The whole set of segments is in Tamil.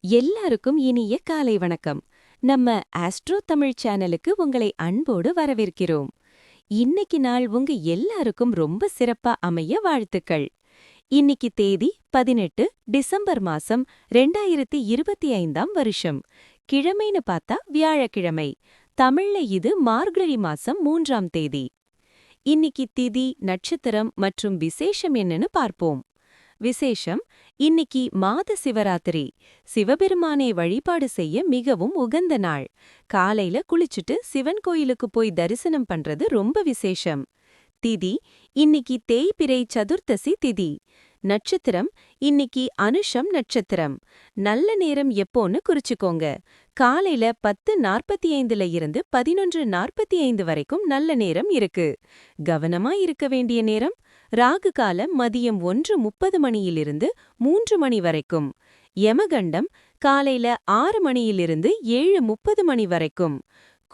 எல்லாருக்கும் இனிய காலை வணக்கம். நம்ம ஆஸ்ட்ரோ தமிழ் சேனலுக்கு உங்களை அன்போடு வரவேற்கிறோம். இன்னைக்கு நாள் உங்க எல்லாருக்கும் ரொம்ப சிறப்பா அமைய வாழ்த்துக்கள். இன்னைக்கு தேதி பதினெட்டு டிசம்பர் மாசம் ரெண்டாயிரத்தி இருபத்தி ஐந்தாம் வருஷம். கிழமைன்னு பார்த்தா வியாழக்கிழமை. தமிழ்ல இது மார்கழி மாசம் மூன்றாம் தேதி. இன்னைக்கு திதி நட்சத்திரம் மற்றும் விசேஷம் என்னன்னு பார்ப்போம். விசேஷம். இன்னைக்கு மாத சிவராத்திரி. சிவபெருமானை வழிபாடு செய்ய மிகவும் உகந்த நாள். காலையில குளிச்சுட்டு சிவன் கோயிலுக்கு போய் தரிசனம் பண்றது ரொம்ப விசேஷம். திதி இன்னைக்கு தேய்பிரை சதுர்த்தசி திதி. நட்சத்திரம் இன்னைக்கு அனுஷம் நட்சத்திரம். நல்ல நேரம் எப்போன்னு குறிச்சுக்கோங்க. காலையில பத்து நாற்பத்தி ஐந்துல இருந்து பதினொன்று நாற்பத்தி ஐந்து வரைக்கும் நல்ல நேரம் இருக்கு. கவனமா இருக்க வேண்டிய நேரம்? ராகு காலம் மதியம் ஒன்று முப்பது மணியிலிருந்து மூன்று மணி வரைக்கும். யமகண்டம் காலையில ஆறு மணியிலிருந்து ஏழு முப்பது மணி வரைக்கும்.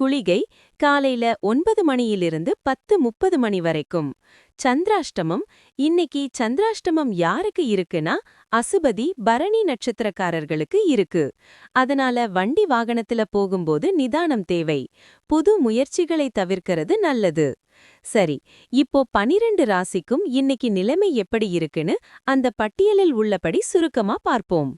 குளிகை காலையில ஒன்பது மணியிலிருந்து பத்து முப்பது மணி வரைக்கும். சந்திராஷ்டமம் இன்னைக்கு சந்திராஷ்டமம் யாருக்கு இருக்குன்னா அசுபதி பரணி நட்சத்திரக்காரர்களுக்கு இருக்கு. அதனால வண்டி வாகனத்துல போகும்போது நிதானம் தேவை. புது முயற்சிகளை தவிர்க்கிறது நல்லது. சரி இப்போ பனிரெண்டு ராசிக்கும் இன்னைக்கு நிலைமை எப்படி இருக்குன்னு அந்த பட்டியலில் உள்ளபடி சுருக்கமா பார்ப்போம்.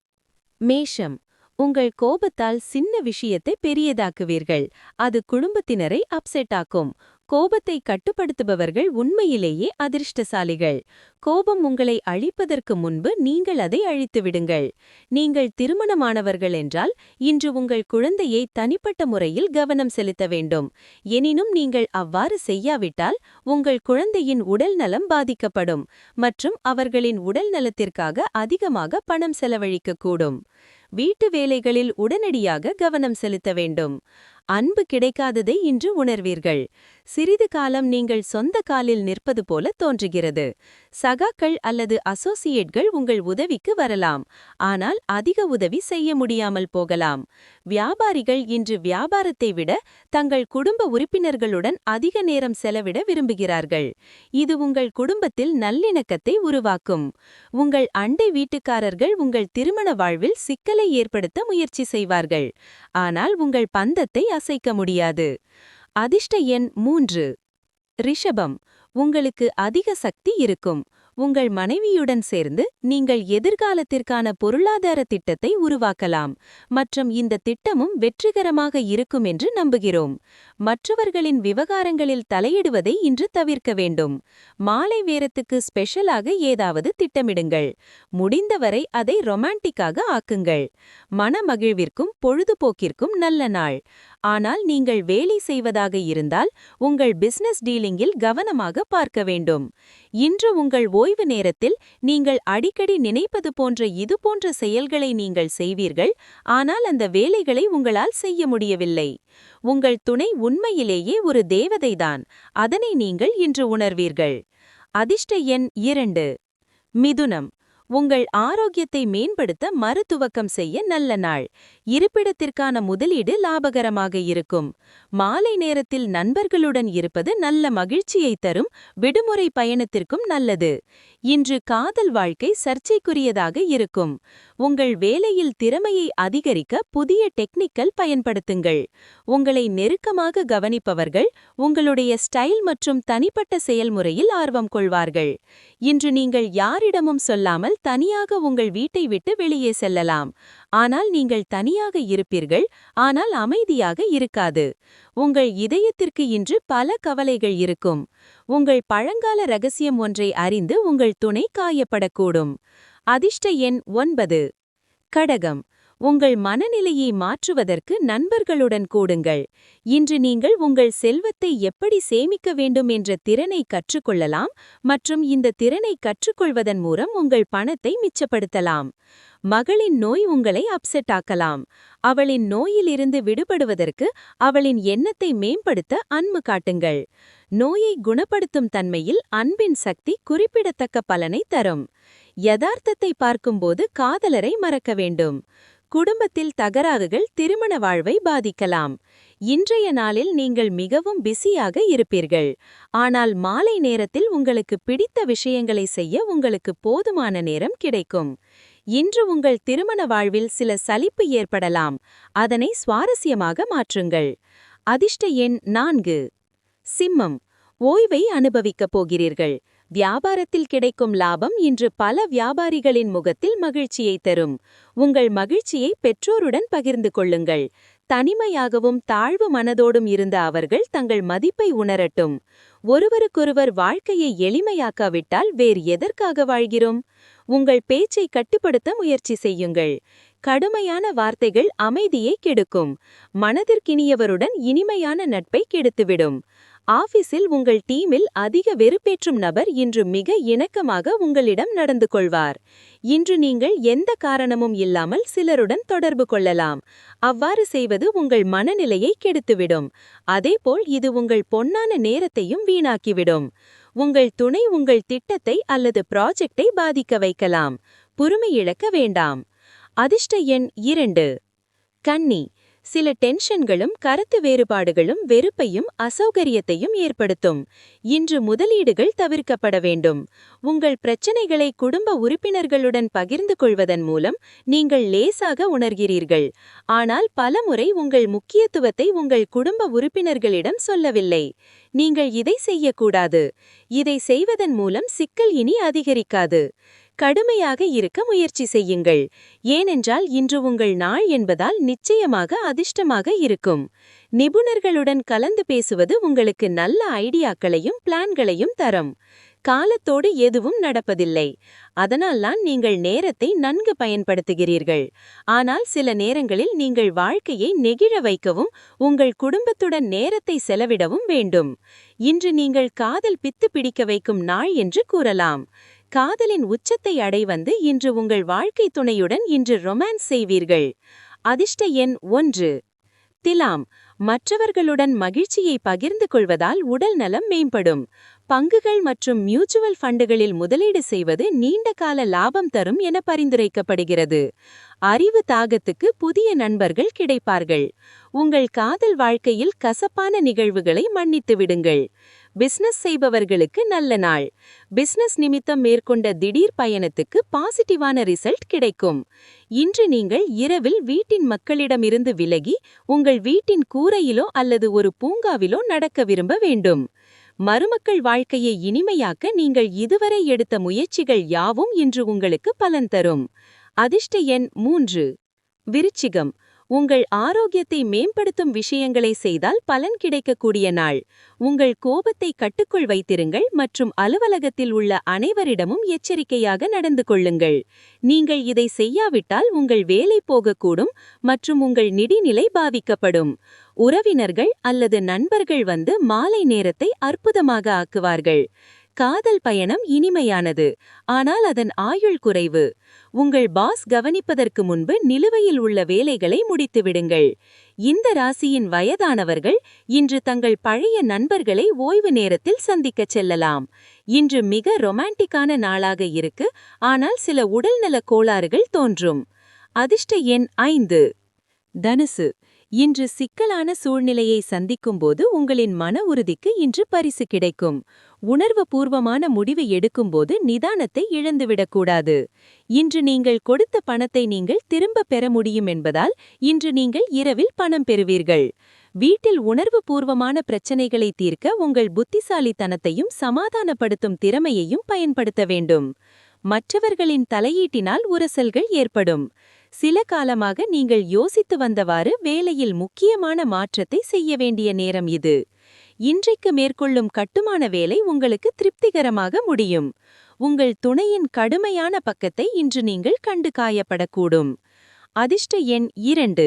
மேஷம் உங்கள் கோபத்தால் சின்ன விஷயத்தை பெரியதாக்குவீர்கள். அது குடும்பத்தினரை அப்செட் ஆக்கும். கோபத்தை கட்டுப்படுத்துபவர்கள் உண்மையிலேயே அதிர்ஷ்டசாலிகள். கோபம் உங்களை அழிப்பதற்கு முன்பு நீங்கள் அதை அழித்துவிடுங்கள் நீங்கள் திருமணமானவர்கள் என்றால் இன்று உங்கள் குழந்தையை தனிப்பட்ட முறையில் கவனம் செலுத்த வேண்டும். எனினும் நீங்கள் அவ்வாறு செய்யாவிட்டால் உங்கள் குழந்தையின் உடல் நலம் பாதிக்கப்படும் மற்றும் அவர்களின் உடல் நலத்திற்காக அதிகமாக பணம் செலவழிக்கக்கூடும். வீட்டு வேலைகளில் உடனடியாக கவனம் செலுத்த வேண்டும். அன்பு கிடைக்காததை இன்று உணர்வீர்கள். சிறிது காலம் நீங்கள் சொந்த காலில் நிற்பது போல தோன்றுகிறது. சகாக்கள் அல்லது அசோசியேட்கள் உங்கள் உதவிக்கு வரலாம். ஆனால் அதிக உதவி செய்ய முடியாமல் போகலாம். வியாபாரிகள் இன்று வியாபாரத்தை விட தங்கள் குடும்ப உறுப்பினர்களுடன் அதிக நேரம் செலவிட விரும்புகிறார்கள். இது உங்கள் குடும்பத்தில் நல்லிணக்கத்தை உருவாக்கும். உங்கள் அண்டை வீட்டுக்காரர்கள் உங்கள் திருமண வாழ்வில் சிக்கலை ஏற்படுத்த முயற்சி செய்வார்கள். ஆனால் உங்கள் பந்தத்தை அசைக்க முடியாது. அதிர்ஷ்ட எண் மூன்று. ரிஷபம் உங்களுக்கு அதிக சக்தி இருக்கும். உங்கள் மனைவியுடன் சேர்ந்து நீங்கள் எதிர்காலத்திற்கான பொருளாதார திட்டத்தை உருவாக்கலாம். மற்றும் இந்த திட்டமும் வெற்றிகரமாக இருக்கும் என்று நம்புகிறோம். மற்றவர்களின் விவகாரங்களில் தலையிடுவதை இன்று தவிர்க்க வேண்டும். மாலை வேரத்துக்கு ஸ்பெஷலாக ஏதாவது திட்டமிடுங்கள். முடிந்தவரை அதை ரொமான்டிக்காக ஆக்குங்கள். மனமகிழ்விற்கும் பொழுதுபோக்கிற்கும் நல்ல நாள். ஆனால் நீங்கள் வேலை செய்வதாக இருந்தால் உங்கள் பிசினஸ் டீலிங்கில் கவனமாக பார்க்க வேண்டும். இன்று உங்கள் ஓய்வு நேரத்தில் நீங்கள் அடிக்கடி நினைப்பது போன்ற இது போன்ற செயல்களை நீங்கள் செய்வீர்கள் ஆனால் அந்த வேலைகளை உங்களால் செய்ய முடியவில்லை. உங்கள் துணை உண்மையிலேயே ஒரு தேவதைதான் அதனை நீங்கள் இன்று உணர்வீர்கள். அதிர்ஷ்ட எண் இரண்டு. மிதுனம். உங்கள் ஆரோக்கியத்தை மேம்படுத்த மறுதுவக்கம் செய்ய நல்ல நாள். இருப்பிடத்திற்கான முதலீடு லாபகரமாக இருக்கும். மாலை நேரத்தில் நண்பர்களுடன் இருப்பது நல்ல மகிழ்ச்சியை தரும். விடுமுறை பயணத்திற்கும் நல்லது. இன்று காதல் வாழ்க்கை சர்ச்சைக்குரியதாக இருக்கும். உங்கள் வேலையில் திறமையை அதிகரிக்க புதிய டெக்னிக்கல் பயன்படுத்துங்கள். உங்களை நெருக்கமாக கவனிப்பவர்கள் உங்களுடைய ஸ்டைல் மற்றும் தனிப்பட்ட செயல்முறையில் ஆர்வம் கொள்வார்கள். இன்று நீங்கள் யாரிடமும் சொல்லாமல் தனியாக உங்கள் வீட்டை விட்டு வெளியே செல்லலாம். ஆனால் நீங்கள் தனியாக இருப்பீர்கள் ஆனால் அமைதியாக இருக்காது. உங்கள் இதயத்திற்கு இன்று பல கவலைகள் இருக்கும். உங்கள் பழங்கால ரகசியம் ஒன்றை அறிந்து உங்கள் துணை காயப்படக்கூடும். அதிர்ஷ்ட எண் ஒன்பது. கடகம். உங்கள் மனநிலையை மாற்றுவதற்கு நண்பர்களுடன் கூடுங்கள். இன்று நீங்கள் உங்கள் செல்வத்தை எப்படி சேமிக்க வேண்டும் என்ற திறனை கற்றுக்கொள்ளலாம் மற்றும் இந்த திறனை கற்றுக்கொள்வதன் மூலம் உங்கள் பணத்தை மிச்சப்படுத்தலாம். மகளின் நோய் உங்களை அப்செட் ஆக்கலாம். அவளின் நோயிலிருந்து விடுபடுவதற்கு அவளின் எண்ணத்தை மேம்படுத்த அன்பு காட்டுங்கள். நோயை குணப்படுத்தும் தன்மையில் அன்பின் சக்தி குறிப்பிடத்தக்க பலனை தரும். யதார்த்தத்தை பார்க்கும்போது காதலரை மறக்க வேண்டும். குடும்பத்தில் தகராறுகள் திருமண வாழ்வை பாதிக்கலாம். இன்றைய நாளில் நீங்கள் மிகவும் பிஸியாக இருப்பீர்கள். ஆனால் மாலை நேரத்தில் உங்களுக்கு பிடித்த விஷயங்களை செய்ய உங்களுக்கு போதுமான நேரம் கிடைக்கும். இன்று உங்கள் திருமண வாழ்வில் சில சலிப்பு ஏற்படலாம். அதனை சுவாரஸ்யமாக மாற்றுங்கள். அதிர்ஷ்ட எண் நான்கு. சிம்மம். ஓய்வை அனுபவிக்கப் போகிறீர்கள். வியாபாரத்தில் கிடைக்கும் லாபம் இன்று பல வியாபாரிகளின் முகத்தில் மகிழ்ச்சியை தரும். உங்கள் மகிழ்ச்சியை பெற்றோருடன் பகிர்ந்து கொள்ளுங்கள். தனிமையாகவும் தாழ்வு மனதோடும் இருந்த அவர்கள் தங்கள் மதிப்பை உணரட்டும். ஒருவருக்கொருவர் வாழ்க்கையை எளிமையாக்காவிட்டால் வேறு எதற்காக வாழ்கிறோம்? உங்கள் பேச்சை கட்டுப்படுத்த முயற்சி செய்யுங்கள். கடுமையான வார்த்தைகள் அமைதியை கெடுக்கும். மனதிற்கினியவருடன் இனிமையான நட்பை கெடுத்துவிடும். ஆபீஸில் உங்கள் டீமில் அதிக வெறுப்பேற்றும் நபர் இன்று மிக இணக்கமாக உங்களிடம் நடந்து கொள்வார். இன்று நீங்கள் எந்த காரணமும் இல்லாமல் சிலருடன் தொடர்பு கொள்ளலாம். அவ்வாறு செய்வது உங்கள் மனநிலையை கெடுத்துவிடும். அதேபோல் இது உங்கள் பொன்னான நேரத்தையும் வீணாக்கிவிடும். உங்கள் துணை உங்கள் திட்டத்தை அல்லது ப்ராஜெக்டை பாதிக்க வைக்கலாம். பொறுமை இழக்க வேண்டாம். அதிர்ஷ்ட எண் இரண்டு. கன்னி சில டென்ஷன்களும் கருத்து வேறுபாடுகளும் வெறுப்பையும் அசௌகரியத்தையும் ஏற்படுத்தும். இன்று முதலீடுகள் தவிர்க்கப்பட வேண்டும். உங்கள் பிரச்சனைகளை குடும்ப உறுப்பினர்களுடன் பகிர்ந்து கொள்வதன் மூலம் நீங்கள் லேசாக உணர்கிறீர்கள். ஆனால் பலமுறை உங்கள் முக்கியத்துவத்தை உங்கள் குடும்ப உறுப்பினர்களிடம் சொல்லவில்லை. நீங்கள் இதை செய்யக்கூடாது. இதை செய்வதன் மூலம் சிக்கல் இனி அதிகரிக்காது. கடுமையாக இருக்க முயற்சி செய்யுங்கள். ஏனென்றால் இன்று உங்கள் நாள் என்பதால் நிச்சயமாக அதிர்ஷ்டமாக இருக்கும். நிபுணர்களுடன் கலந்து பேசுவது உங்களுக்கு நல்ல ஐடியாக்களையும் பிளான்களையும் தரும். காலத்தோடு எதுவும் நடப்பதில்லை. அதனால்தான் நீங்கள் நேரத்தை நன்கு பயன்படுத்துகிறீர்கள். ஆனால் சில நேரங்களில் நீங்கள் வாழ்க்கையை நெகிழ வைக்கவும் உங்கள் குடும்பத்துடன் நேரத்தை செலவிடவும் வேண்டும். இன்று நீங்கள் காதல் பித்து பிடிக்க வைக்கும் நாள் என்று கூறலாம். காதலின் உச்சத்தை அடைவந்து இன்று உங்கள் வாழ்க்கை துணையுடன் இன்று ரொமான்ஸ் செய்வீர்கள். அதிர்ஷ்ட எண் ஒன்று. திலாம் மற்றவர்களுடன் மகிழ்ச்சியை பகிர்ந்து கொள்வதால் உடல் நலம் மேம்படும். பங்குகள் மற்றும் மியூச்சுவல் ஃபண்டுகளில் முதலீடு செய்வது நீண்ட கால லாபம் தரும் என பரிந்துரைக்கப்படுகிறது. அறிவு தாகத்துக்கு புதிய நண்பர்கள் கிடைப்பார்கள். உங்கள் காதல் வாழ்க்கையில் கசப்பான நிகழ்வுகளை மன்னித்து விடுங்கள். பிசினஸ் செய்பவர்களுக்கு நல்ல நாள். பிசினஸ் நிமித்தம் மேற்கொண்ட திடீர் பயணத்துக்கு பாசிட்டிவான ரிசல்ட் கிடைக்கும். இன்று நீங்கள் இரவில் வீட்டின் மக்களிடமிருந்து விலகி உங்கள் வீட்டின் கூரையிலோ அல்லது ஒரு பூங்காவிலோ நடக்க விரும்ப வேண்டும். மருமக்கள் வாழ்க்கையை இனிமையாக்க நீங்கள் இதுவரை எடுத்த முயற்சிகள் யாவும் இன்று உங்களுக்கு பலன் தரும். அதிர்ஷ்ட எண் மூன்று. விருச்சிகம். உங்கள் ஆரோக்கியத்தை மேம்படுத்தும் விஷயங்களை செய்தால் பலன் கிடைக்கக்கூடிய நாள். உங்கள் கோபத்தை கட்டுக்குள் வைத்திருங்கள் மற்றும் அலுவலகத்தில் உள்ள அனைவரிடமும் எச்சரிக்கையாக நடந்து கொள்ளுங்கள். நீங்கள் இதை செய்யாவிட்டால் உங்கள் வேலை போகக்கூடும் மற்றும் உங்கள் நிதிநிலை பாதிக்கப்படும். உறவினர்கள் அல்லது நண்பர்கள் வந்து மாலை நேரத்தை அற்புதமாக ஆக்குவார்கள். காதல் பயணம் இனிமையானது. ஆனால் அதன் ஆயுள் குறைவு. உங்கள் பாஸ் கவனிப்பதற்கு முன்பு நிலுவையில் உள்ள வேலைகளை முடித்துவிடுங்கள். இந்த ராசியின் வயதானவர்கள் இன்று தங்கள் பழைய நண்பர்களை ஓய்வு நேரத்தில் சந்திக்கச் செல்லலாம். இன்று மிக ரொமான்டிக்கான நாளாக இருக்கு. ஆனால் சில உடல்நல கோளாறுகள் தோன்றும். அதிர்ஷ்ட எண் ஐந்து. தனுசு. இன்று சிக்கலான சூழ்நிலையை சந்திக்கும்போது உங்களின் மன உறுதிக்கு இன்று பரிசு கிடைக்கும். உணர்வுபூர்வமான முடிவு எடுக்கும்போது நிதானத்தை இழந்துவிடக்கூடாது. இன்று நீங்கள் கொடுத்த பணத்தை நீங்கள் திரும்ப பெற முடியும் என்பதால் இன்று நீங்கள் இரவில் பணம் பெறுவீர்கள். வீட்டில் உணர்வுபூர்வமான பிரச்சனைகளை தீர்க்க உங்கள் புத்திசாலித்தனத்தையும் சமாதானப்படுத்தும் திறமையையும் பயன்படுத்த வேண்டும். மற்றவர்களின் தலையீட்டினால் உரசல்கள் ஏற்படும். சில காலமாக நீங்கள் யோசித்து வந்தவாறு வேலையில் முக்கியமான மாற்றத்தை செய்ய வேண்டிய நேரம் இது. இன்றைக்கு மேற்கொள்ளும் கட்டுமான வேலை உங்களுக்கு திருப்திகரமாக முடியும். உங்கள் துணையின் கடுமையான பக்கத்தை இன்று நீங்கள் கண்டு காயப்படக்கூடும். அதிர்ஷ்ட எண் இரண்டு.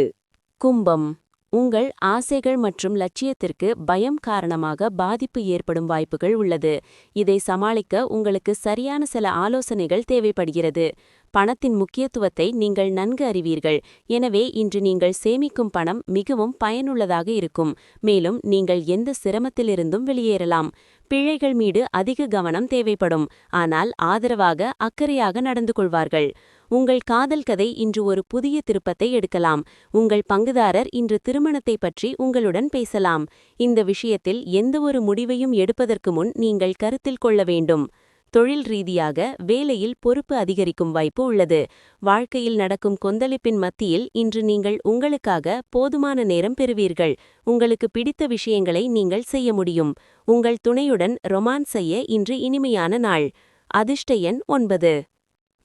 கும்பம். உங்கள் ஆசைகள் மற்றும் லட்சியத்திற்கு பயம் காரணமாக பாதிப்பு ஏற்படும் வாய்ப்புகள் உள்ளது. இதை சமாளிக்க உங்களுக்கு சரியான சில ஆலோசனைகள் தேவைப்படுகிறது. பணத்தின் முக்கியத்துவத்தை நீங்கள் நன்கு அறிவீர்கள். எனவே இன்று நீங்கள் சேமிக்கும் பணம் மிகவும் பயனுள்ளதாக இருக்கும். மேலும் நீங்கள் எந்த சிரமத்திலிருந்தும் வெளியேறலாம். பிழைகள் மீது அதிக கவனம் தேவைப்படும். ஆனால் ஆதரவாக அக்கறையாக நடந்து கொள்வார்கள். உங்கள் காதல் கதை இன்று ஒரு புதிய திருப்பத்தை எடுக்கலாம். உங்கள் பங்குதாரர் இன்று திருமணத்தை பற்றி உங்களுடன் பேசலாம். இந்த விஷயத்தில் எந்தவொரு முடிவையும் எடுப்பதற்கு முன் நீங்கள் கருத்தில் கொள்ள வேண்டும். தொழில் ரீதியாக வேலையில் பொறுப்பு அதிகரிக்கும் வாய்ப்பு உள்ளது. வாழ்க்கையில் நடக்கும் கொந்தளிப்பின் மத்தியில் இன்று நீங்கள் உங்களுக்காக போதுமான நேரம் பெறுவீர்கள். உங்களுக்கு பிடித்த விஷயங்களை நீங்கள் செய்ய முடியும். உங்கள் துணையுடன் ரொமான்ஸ் செய்ய இன்று இனிமையான நாள். அதிர்ஷ்ட எண் ஒன்பது.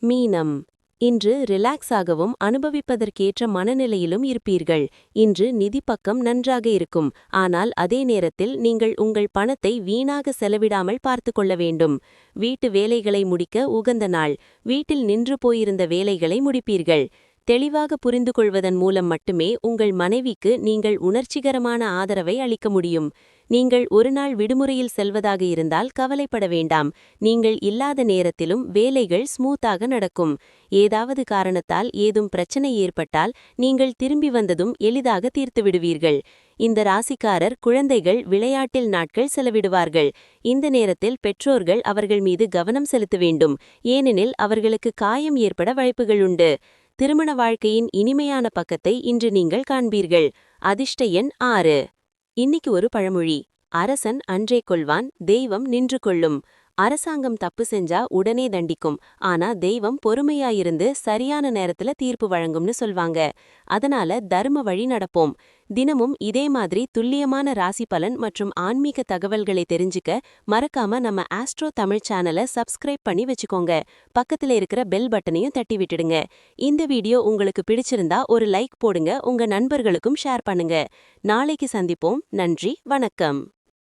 மீனம். இன்று ரிலாக்ஸாகவும் அனுபவிப்பதற்கேற்ற மனநிலையிலும் இருப்பீர்கள். இன்று நிதி பக்கம் நன்றாக இருக்கும். ஆனால் அதே நேரத்தில் நீங்கள் உங்கள் பணத்தை வீணாக செலவிடாமல் பார்த்து கொள்ள வேண்டும். வீட்டு வேலைகளை முடிக்க உகந்த நாள். வீட்டில் நின்று போயிருந்த வேலைகளை முடிப்பீர்கள். தெளிவாக புரிந்து கொள்வதன் மூலம் மட்டுமே உங்கள் மனைவிக்கு நீங்கள் உணர்ச்சிகரமான ஆதரவை அளிக்க முடியும். நீங்கள் ஒரு நாள் விடுமுறையில் செல்வதாக இருந்தால் கவலைப்பட வேண்டாம். நீங்கள் இல்லாத நேரத்திலும் வேலைகள் ஸ்மூத்தாக நடக்கும். ஏதாவது காரணத்தால் ஏதும் பிரச்சனை ஏற்பட்டால் நீங்கள் திரும்பி வந்ததும் எளிதாக தீர்த்து விடுவீர்கள். இந்த ராசிக்காரர் குழந்தைகள் விளையாட்டில் நாட்கள் செலவிடுவார்கள். இந்த நேரத்தில் பெற்றோர்கள் அவர்கள் மீது கவனம் செலுத்த வேண்டும். ஏனெனில் அவர்களுக்கு காயம் ஏற்பட வாய்ப்புகள் உண்டு. திருமண வாழ்க்கையின் இனிமையான பக்கத்தை இன்று நீங்கள் காண்பீர்கள். அதிர்ஷ்ட எண் ஆறு. இன்னைக்கு ஒரு பழமொழி. அரசன் அன்றே கொள்வான் தெய்வம் நின்று கொள்ளும். அரசாங்கம் தப்பு செஞ்சா உடனே தண்டிக்கும். ஆனா தெய்வம் பொறுமையாயிருந்து சரியான நேரத்துல தீர்ப்பு வழங்கும்னு சொல்வாங்க. அதனால தர்ம வழி நடப்போம். தினமும் இதே மாதிரி துல்லியமான ராசி பலன் மற்றும் ஆன்மீக தகவல்களை தெரிஞ்சுக்க மறக்காம நம்ம ஆஸ்ட்ரோ தமிழ் சேனலை சப்ஸ்கிரைப் பண்ணி வச்சுக்கோங்க. பக்கத்துல இருக்கிற பெல் பட்டனையும் தட்டி விட்டுடுங்க. இந்த வீடியோ உங்களுக்கு பிடிச்சிருந்தா ஒரு லைக் போடுங்க உங்க நண்பர்களுக்கும் ஷேர் பண்ணுங்க. நாளைக்கு சந்திப்போம். நன்றி வணக்கம்.